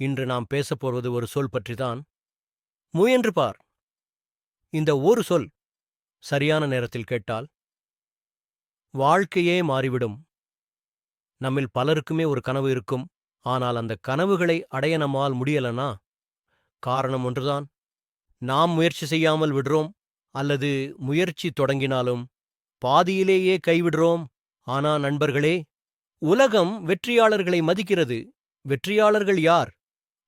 இன்று நாம் பேசப் போவது ஒரு சொல் பற்றிதான் முயன்று பார். இந்த ஒரு சொல் சரியான நேரத்தில் கேட்டால் வாழ்க்கையே மாறிவிடும். நம்மில் பலருக்குமே ஒரு கனவு இருக்கும். ஆனால் அந்த கனவுகளை அடைய நம்மால் முடியலனா? காரணம் ஒன்றுதான். நாம் முயற்சி செய்யாமல் விடுறோம். அல்லது முயற்சி தொடங்கினாலும் பாதியிலேயே கைவிடுறோம். ஆனா நண்பர்களே உலகம் வெற்றியாளர்களை மதிக்கிறது. வெற்றியாளர்கள் யார்?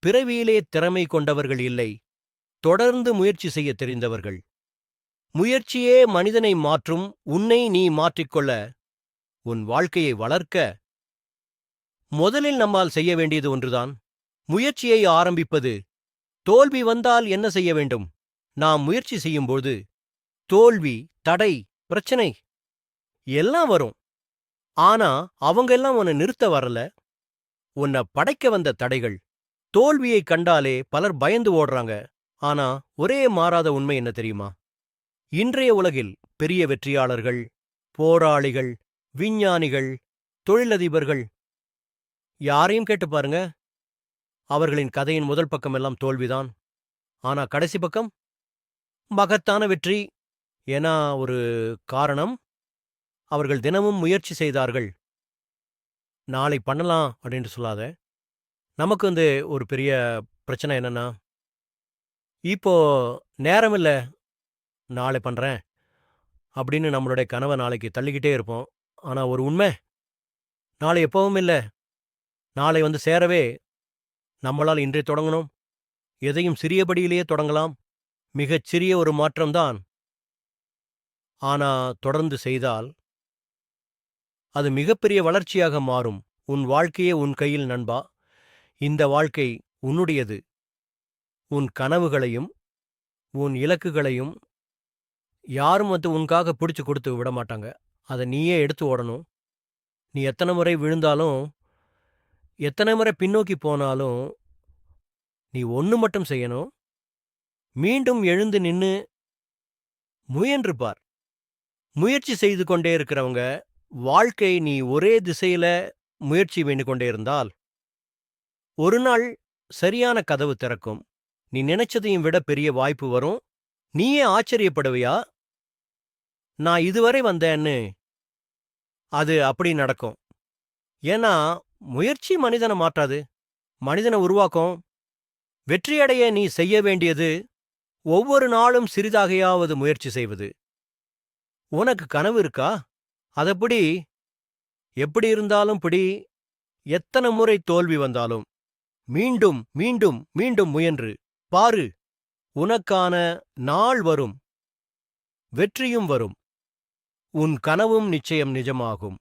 பிறவியிலே திறமை கொண்டவர்கள் இல்லை. தொடர்ந்து முயற்சி செய்ய தெரிந்தவர்கள். முயற்சியே மனிதனை மாற்றும் உன்னை நீ மாற்றிக்கொள்ள உன் வாழ்க்கையை வளர்க்க. முதலில் நம்மால் செய்ய வேண்டியது ஒன்றுதான். முயற்சியை ஆரம்பிப்பது. தோல்வி வந்தால் என்ன செய்ய வேண்டும்? நாம் முயற்சி செய்யும்போது தோல்வி தடை பிரச்சனை எல்லாம் வரும். ஆனா அவங்கெல்லாம் உன்னை நிறுத்த வரல. உன்னை படைக்க வந்த தடைகள். தோல்வியை கண்டாலே பலர் பயந்து ஓடுறாங்க. ஆனா ஒரே மாறாத உண்மை என்ன தெரியுமா? இன்றைய உலகில் பெரிய வெற்றியாளர்கள் போராளிகள் விஞ்ஞானிகள் தொழிலதிபர்கள் யாரையும் கேட்டு பாருங்க. அவர்களின் கதையின் முதல் பக்கம் எல்லாம் தோல்விதான். ஆனா கடைசி பக்கம் மகத்தான வெற்றி. ஏன்னா ஒரு காரணம் அவர்கள் தினமும் முயற்சி செய்தார்கள். நாளை பண்ணலாம் அப்படின்னு சொல்லாத. நமக்கு வந்து ஒரு பெரிய பிரச்சனை என்னன்னா இப்போ நேரம் இல்லை நாளை பண்றேன் அப்படின்னு நம்மளுடைய கனவை நாளைக்கு தள்ளிக்கிட்டே இருப்போம். ஆனா ஒரு உண்மை நாளை எப்பவும் இல்ல நாளை வந்து சேரவே நம்மளால் இன்றே தொடங்கணும். எதையும் சிறியபடியிலேயே தொடங்கலாம். மிகச் சிறிய ஒரு மாற்றம்தான் ஆனா தொடர்ந்து செய்தால் அது மிகப்பெரிய வளர்ச்சியாக மாறும். உன் வாழ்க்கையே உன் கையில் நண்பா. இந்த வாழ்க்கை உன்னுடையது. உன் கனவுகளையும் உன் இலக்குகளையும் யாரும் வந்து உனக்காக பிடிச்சு கொடுத்து விட மாட்டாங்க அதை நீயே எடுத்து ஓடணும். நீ எத்தனை முறை விழுந்தாலும் எத்தனை முறை பின்னோக்கி போனாலும் நீ ஒன்று மட்டும் செய்யணும். மீண்டும் எழுந்து நின்னு முயன்று பார் முயற்சி செய்து கொண்டே இருக்கிறவங்க வாழ்க்கை நீ ஒரே திசையில முயற்சி வேண்டு கொண்டே இருந்தால் ஒரு நாள் சரியான கதவு திறக்கும். நீ நினைச்சதையும் விட பெரிய வாய்ப்பு வரும். நீயே ஆச்சரியப்படுவியா? நான் இதுவரை வந்தேன்னு. அது அப்படி நடக்கும். ஏன்னா முயற்சி மனிதனை மாற்றாது. மனிதனை உருவாக்கும். வெற்றியடைய நீ செய்ய வேண்டியது ஒவ்வொரு நாளும் சிறிதாகையாவது முயற்சி செய்வது. உனக்கு கனவு இருக்கா? அதப்படி எப்படி இருந்தாலும் பிடி எத்தனை முறை தோல்வி வந்தாலும். மீண்டும் மீண்டும் மீண்டும் முயன்று. பாரு உனக்கான நாள் வரும். வெற்றியும் வரும். உன் கனவும் நிச்சயம் நிஜமாகும்.